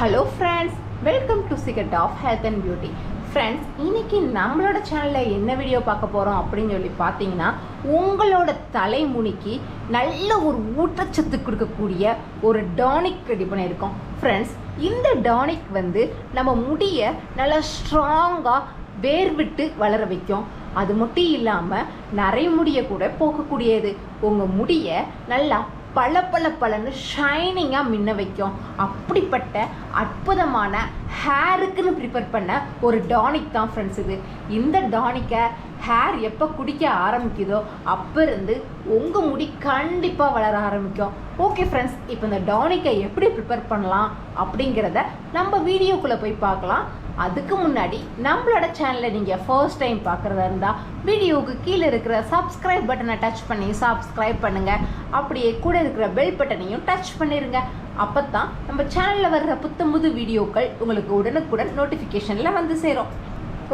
Hello friends welcome to secret of health and beauty friends இன்னைக்கு நம்மளோட சேனலில் என்ன வீடியோ பார்க்க போகிறோம் அப்படின்னு சொல்லி பார்த்தீங்கன்னா உங்களோட தலைமுடிக்கு நல்ல ஒரு ஊட்டச்சத்து கொடுக்கக்கூடிய ஒரு டானிக் ரெடி பண்ணியிருக்கோம் ஃப்ரெண்ட்ஸ் இந்த டானிக் வந்து நம்ம முடியை நல்லா ஸ்ட்ராங்காக வேர் விட்டு வளர வைக்கும். அது மட்டும் இல்லாமல் நிறைய முடியை கூட போக்கக்கூடியது. உங்கள் முடியை நல்லா பல பல பலன்னு ஷைனிங்காக மின்ன வைக்கும். அப்படிப்பட்ட அற்புதமான ஹேருக்குன்னு ப்ரிப்பேர் பண்ண ஒரு டானிக் தான் ஃப்ரெண்ட்ஸ் இது. இந்த டானிக்கை ஹேர் எப்போ குடிக்க ஆரம்பிக்குதோ அப்போ இருந்து உங்கள் முடி கண்டிப்பாக வளர ஆரம்பிக்கும். ஓகே ஃப்ரெண்ட்ஸ் இப்போ இந்த டானிக்கை எப்படி ப்ரிப்பேர் பண்ணலாம் அப்படிங்கிறத நம்ம வீடியோக்குள்ளே போய் பார்க்கலாம். அதுக்கு முன்னாடி நம்மளோட சேனலை நீங்கள் ஃபர்ஸ்ட் டைம் பார்க்குறதா இருந்தால் வீடியோவுக்கு கீழே இருக்கிற சப்ஸ்கிரைப் பட்டனை டச் பண்ணி சப்ஸ்கிரைப் பண்ணுங்கள் அப்படியே கூட இருக்கிற பெல் பட்டனையும் டச் பண்ணிடுங்க அப்போ தான் நம்ம சேனலில் வர்ற புத்தம்புது வீடியோக்கள் உங்களுக்கு உடனுக்குடன் நோட்டிஃபிகேஷனில் வந்து சேரும்.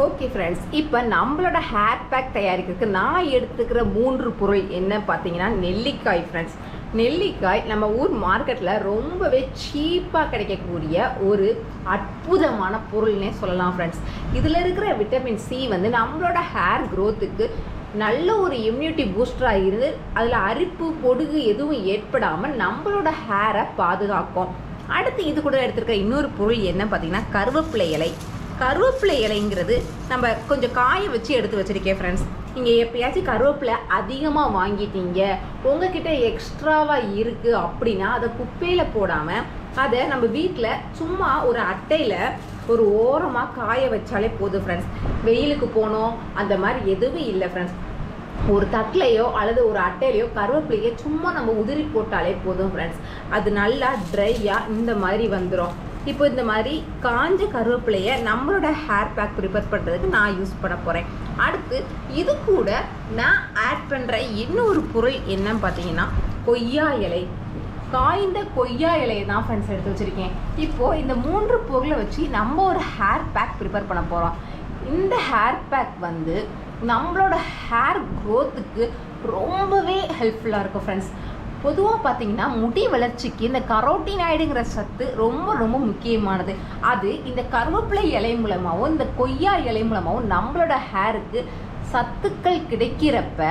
ஓகே ஃப்ரெண்ட்ஸ் இப்போ நம்மளோட ஹேர் பேக் தயாரிக்கிறதுக்கு நான் எடுத்துக்கிற மூன்று பொருள் என்ன பார்த்தீங்கன்னா நெல்லிக்காய் ஃப்ரெண்ட்ஸ் நெல்லிக்காய் நம்ம ஊர் மார்க்கெட்டில் ரொம்பவே சீப்பாக கிடைக்கக்கூடிய ஒரு அற்புதமான பொருள்னே சொல்லலாம் ஃப்ரெண்ட்ஸ் இதில் இருக்கிற விட்டமின் சி வந்து நம்மளோட ஹேர் க்ரோத்துக்கு நல்ல ஒரு இம்யூனிட்டி பூஸ்டராக இருந்து அதில் அரிப்பு பொடுகு எதுவும் ஏற்படாமல் நம்மளோட ஹேரை பாதுகாக்கும். அடுத்து இது கூட எடுத்துருக்கிற இன்னொரு பொருள் என்ன பார்த்தீங்கன்னா கருவேப்பிலை இலை. கருவேப்பிலை இலைங்கிறது நம்ம கொஞ்சம் காய வச்சு எடுத்து வச்சுருக்கேன் ஃப்ரெண்ட்ஸ் நீங்கள் எப்பயாச்சும் கருவேப்பிலை அதிகமாக வாங்கிட்டீங்க உங்ககிட்ட எக்ஸ்ட்ராவாக இருக்குது அப்படின்னா அதை குப்பையில் போடாமல் அதை நம்ம வீட்டில் சும்மா ஒரு அட்டையில் ஒரு ஓரமாக காய வச்சாலே போதும் ஃப்ரெண்ட்ஸ் வெயிலுக்கு போனோம் அந்த மாதிரி எதுவும் இல்லை ஃப்ரெண்ட்ஸ் ஒரு தட்டிலையோ அல்லது ஒரு அட்டையிலையோ கருவேப்பிலையோ சும்மா நம்ம உதிரி போட்டாலே போதும் ஃப்ரெண்ட்ஸ் அது நல்லா ட்ரையாக இந்த மாதிரி வந்துடும் இப்போ இந்த மாதிரி காஞ்ச கருவேப்பிலையை நம்மளோட ஹேர் பேக் ப்ரிப்பேர் பண்ணுறதுக்கு நான் யூஸ் பண்ண போகிறேன் அடுத்து இது கூட நான் ஆட் பண்ணுற இன்னொரு பொருள் என்னன்னு பார்த்தீங்கன்னா கொய்யா இலை. காய்ந்த கொய்யா இலையை தான் ஃப்ரெண்ட்ஸ் எடுத்து வச்சுருக்கேன். இப்போது இந்த மூன்று பொருளை வச்சு நம்ம ஒரு ஹேர் பேக் ப்ரிப்பேர் பண்ண போகிறோம் இந்த ஹேர் பேக் வந்து நம்மளோட ஹேர் க்ரோத்துக்கு ரொம்பவே ஹெல்ப்ஃபுல்லாக இருக்கும் ஃப்ரெண்ட்ஸ் பொதுவாக பார்த்தீங்கன்னா முடி வளர்ச்சிக்கு இந்த கரோட்டினாய்டுங்கிற சத்து ரொம்ப ரொம்ப முக்கியமானது. அது இந்த கருவேப்பிலை இலை மூலமாகவும் இந்த கொய்யா இலை மூலமாகவும் நம்மளோட ஹேருக்கு சத்துக்கள் கிடைக்கிறப்ப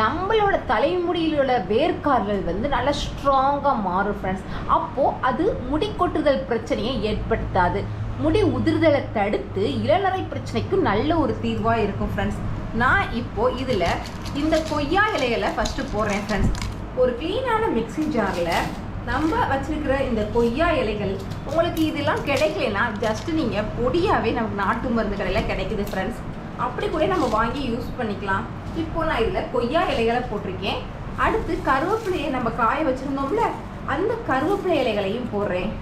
நம்மளோட தலைமுடியில் உள்ள வேர்க்கால்கள் வந்து நல்லா ஸ்ட்ராங்காக மாறும் ஃப்ரெண்ட்ஸ் அப்போது அது முடி கொட்டுதல் பிரச்சனையை ஏற்படுத்தாது. முடி உதிர்தலை தடுத்து இளநரை பிரச்சனைக்கு நல்ல ஒரு தீர்வாக இருக்கும் ஃப்ரெண்ட்ஸ் நான் இப்போது இதில் இந்த கொய்யா இலைகளை ஃபஸ்ட்டு போடுறேன் ஃப்ரெண்ட்ஸ் ஒரு க்ளீனான மிக்ஸி ஜாரில் நம்ம வச்சுருக்கிற இந்த கொய்யா இலைகள் உங்களுக்கு இதெல்லாம் கிடைக்கலனா ஜஸ்ட் நீங்கள் பொடியாகவே நமக்கு நாட்டு மருந்து கடையில் கிடைக்குது ஃப்ரெண்ட்ஸ் அப்படி கூட நம்ம வாங்கி யூஸ் பண்ணிக்கலாம். இப்போ நான் இதில் கொய்யா இலைகளை போட்டிருக்கேன். அடுத்து கருவேப்பிலையை நம்ம காய வச்சுருந்தோம்ல அந்த கருவேப்பிலை இலைகளையும் போடுறேன்.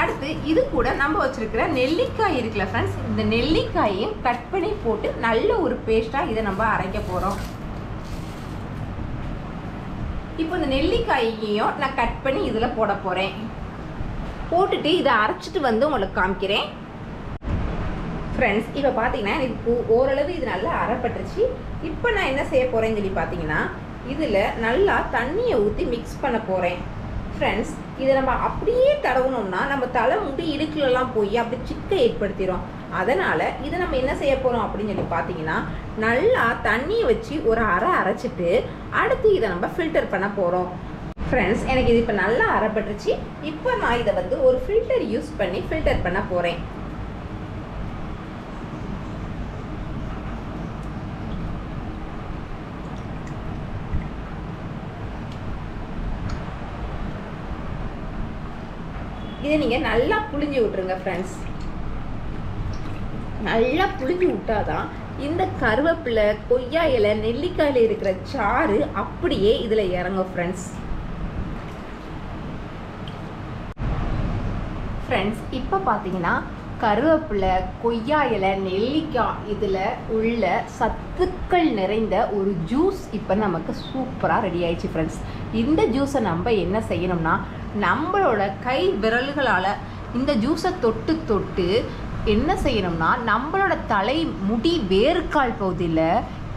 அடுத்து இது கூட நம்ம வச்சுருக்கிற நெல்லிக்காய் இருக்குல்ல ஃப்ரெண்ட்ஸ் இந்த நெல்லிக்காயையும் கட் பண்ணி போட்டு நல்ல ஒரு பேஸ்ட்டாக இதை நம்ம அரைக்க போகிறோம் இப்போ இந்த நெல்லிக்காயையும் நான் கட் பண்ணி இதில் போட போகிறேன் போட்டுட்டு இதை அரைச்சிட்டு வந்து உங்களுக்கு காமிக்கிறேன். ஃப்ரெண்ட்ஸ் இப்போ பார்த்தீங்கன்னா எனக்கு ஓரளவு இது நல்லா அரைப்பட்டுருச்சு. இப்போ நான் என்ன செய்ய போகிறேன்னு சொல்லி பார்த்தீங்கன்னா இதில் நல்லா தண்ணியை ஊற்றி மிக்ஸ் பண்ண போகிறேன் ஃப்ரெண்ட்ஸ் இதை நம்ம அப்படியே தடவணும்னா நம்ம தலை முடி இடுக்குலலாம் போய் அப்படி சிக்க ஏற்படுத்திடும் அதனால் இதை நம்ம என்ன செய்ய போகிறோம் அப்படின்னு சொல்லி பார்த்தீங்கன்னா நல்லா தண்ணியை வச்சு ஒரு அரை அரைச்சிட்டு அடுத்து இதை நம்ம ஃபில்டர் பண்ண போகிறோம் ஃப்ரெண்ட்ஸ் எனக்கு இது இப்போ நல்லா அரைப்பட்டுருச்சு. இப்போ நான் இதை வந்து ஒரு ஃபில்டர் யூஸ் பண்ணி ஃபில்டர் பண்ண போகிறேன் இதை நீங்கள் நல்லா புளிஞ்சு விட்ருங்க ஃப்ரெண்ட்ஸ் நல்லா புளிஞ்சு விட்டாதான் இந்த கருவேப்பிலை கொய்யா இலை நெல்லிக்காயில் இருக்கிற சாறு அப்படியே இதில் இறங்கும் ஃப்ரெண்ட்ஸ் ஃப்ரெண்ட்ஸ் இப்போ பார்த்தீங்கன்னா கருவேப்பிலை கொய்யா இலை நெல்லிக்காய் இதில் உள்ள சத்துக்கள் நிறைந்த ஒரு ஜூஸ் இப்போ நமக்கு சூப்பராக ரெடி ஆயிடுச்சு ஃப்ரெண்ட்ஸ் இந்த ஜூஸை நம்ம என்ன செய்யணும்னா நம்மளோட கை விரல்களால் இந்த ஜூஸை தொட்டு தொட்டு என்ன செய்யணும்னா நம்மளோட தலை முடி வேர்க்கால் பகுதியில்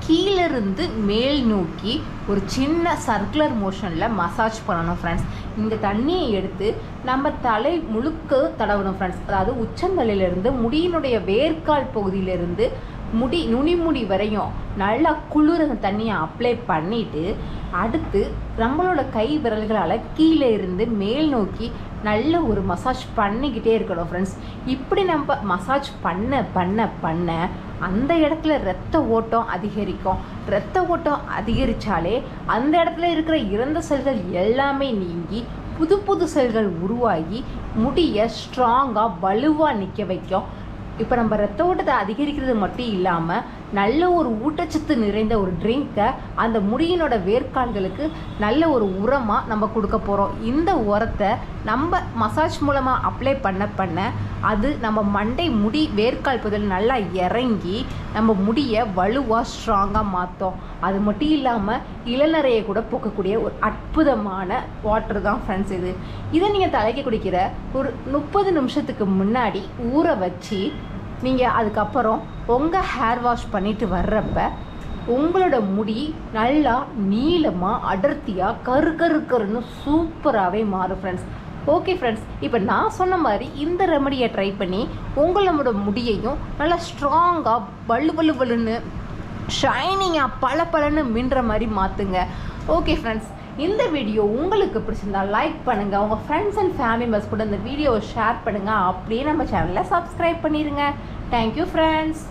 கீழிருந்து மேல் நோக்கி ஒரு சின்ன சர்க்குலர் மோஷனில் மசாஜ் பண்ணணும் ஃப்ரெண்ட்ஸ் இந்த தண்ணியை எடுத்து நம்ம தலை முழுக்க தடவணும் ஃப்ரெண்ட்ஸ் அதாவது உச்சந்தலையிலேருந்து முடியினுடைய வேர்க்கால் பகுதியிலிருந்து முடி நுனிமுடி வரையும் நல்லா குளிர் தண்ணியை அப்ளை பண்ணிட்டு அடுத்து நம்மளோட கை விரல்களால் கீழே இருந்து மேல் நோக்கி நல்ல ஒரு மசாஜ் பண்ணிக்கிட்டே இருக்கணும் ஃப்ரெண்ட்ஸ் இப்படி நம்ம மசாஜ் பண்ண பண்ண பண்ண அந்த இடத்துல ரத்த ஓட்டம் அதிகரிக்கும். ரத்த ஓட்டம் அதிகரித்தாலே அந்த இடத்துல இருக்கிற இறந்த செல்கள் எல்லாமே நீங்கி புது புது செல்கள் உருவாகி முடியை ஸ்ட்ராங்காக வலுவாக நிற்க வைக்கும். இப்போ நம்ம ரத்த ஓட்டத்தை அதிகரிக்கிறது மட்டும் இல்லாமல் நல்ல ஒரு ஊட்டச்சத்து நிறைந்த ஒரு ட்ரிங்க்கை அந்த முடியினோட வேர்க்கால்களுக்கு நல்ல ஒரு உரமாக நம்ம கொடுக்க போகிறோம் இந்த உரத்தை நம்ம மசாஜ் மூலமாக அப்ளை பண்ண பண்ண அது நம்ம மண்டை முடி வேர்க்கால் பகுதியில் நல்லா இறங்கி நம்ம முடியை வலுவாக ஸ்ட்ராங்காக மாற்றும் அது மட்டும் இல்லாமல் இளநறையை கூட போக்கக்கூடிய ஒரு அற்புதமான வாட்டர் தான் ஃப்ரெண்ட்ஸ் இது. இதை நீங்கள் தலைக்கு குடிக்கிற ஒரு முப்பது நிமிஷத்துக்கு முன்னாடி ஊற வச்சு நீங்கள் அதுக்கப்புறம் உங்கள் ஹேர் வாஷ் பண்ணிட்டு வர்றப்ப உங்களோட முடி நல்லா நீளமாக அடர்த்தியாக கரு கரு கருன்னு சூப்பராகவே மாறும் ஃப்ரெண்ட்ஸ் ஓகே ஃப்ரெண்ட்ஸ் இப்போ நான் சொன்ன மாதிரி இந்த ரெமடியை ட்ரை பண்ணி உங்களோட முடியையும் நல்லா ஸ்ட்ராங்காக வலு வலு வலுன்னு ஷைனிங்காக பல பலன்னு மின்ற மாதிரி மாற்றுங்க ஓகே ஃப்ரெண்ட்ஸ் இந்த வீடியோ உங்களுக்கு பிடிச்சிருந்தா லைக் பண்ணுங்கள் உங்கள் ஃப்ரெண்ட்ஸ் அண்ட் ஃபேமிலி மெம்பர்ஸ் கூட இந்த வீடியோவை ஷேர் பண்ணுங்கள் அப்படியே நம்ம சேனலில் சப்ஸ்கிரைப் பண்ணிடுங்க தேங்க்யூ ஃப்ரெண்ட்ஸ்